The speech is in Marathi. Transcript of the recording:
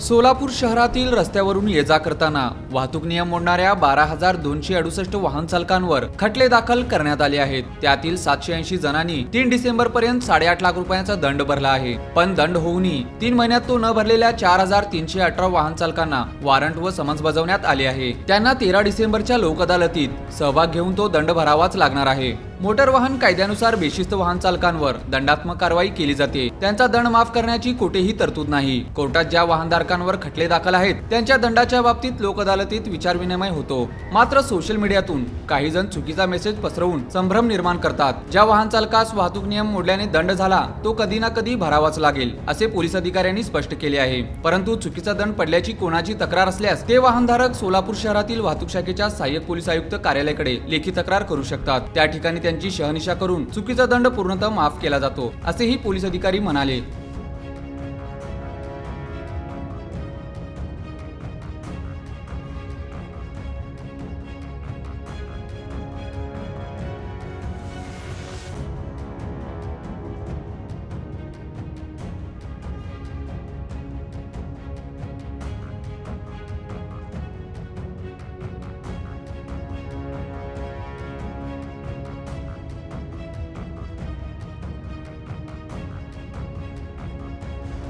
सोलापूर शहरातील रस्त्यावरून ये जा करताना वाहतूक नियम मोडणाऱ्या बारा हजार दोनशे अडुसष्ट वाहन चालकांवर खटले दाखल करण्यात आले आहेत. त्यातील सातशे ऐंशी जणांनी तीन डिसेंबर पर्यंत साडेआठ लाख रुपयांचा दंड भरला आहे. पण दंड होऊनही तीन महिन्यात तो न भरलेल्या चार हजार तीनशे अठरा वाहन चालकांना वॉरंट व समन्स बजावण्यात आले आहे. त्यांना तेरा डिसेंबरच्या लोक अदालतीत सहभाग घेऊन तो दंड भरावाच लागणार आहे. मोटर वाहन कायद्यानुसार बेशिस्त वाहन चालकांवर दंडात्मक कारवाई केली जाते. त्यांचा दंड माफ करण्याची कोठेही तरतूद नाही. कोर्टात ज्या वाहनधारकांवर खटले दाखल आहेत त्यांच्या दंडाच्या बाबतीत लोक अदालतीत विचारविनिमय होतो. मात्र सोशल मीडियातून काही जण चुकीचा मेसेज पसरवून संभ्रम निर्माण करतात. ज्या वाहन चालकास वाहतूक नियम मोडल्याने दंड झाला तो कधी ना कधी भरावाच लागेल असे पोलीस अधिकाऱ्यांनी स्पष्ट केले आहे. परंतु चुकीचा दंड पडल्याची कोणाची तक्रार असल्यास ते वाहनधारक सोलापूर शहरातील वाहतूक शाखेच्या सहाय्यक पोलीस आयुक्त कार्यालयाकडे लेखी तक्रार करू शकतात. त्या ठिकाणी त्यांची शहनिशा करून चुकीचा दंड पूर्णतः माफ केला जातो असेही पोलीस अधिकारी म्हणाले.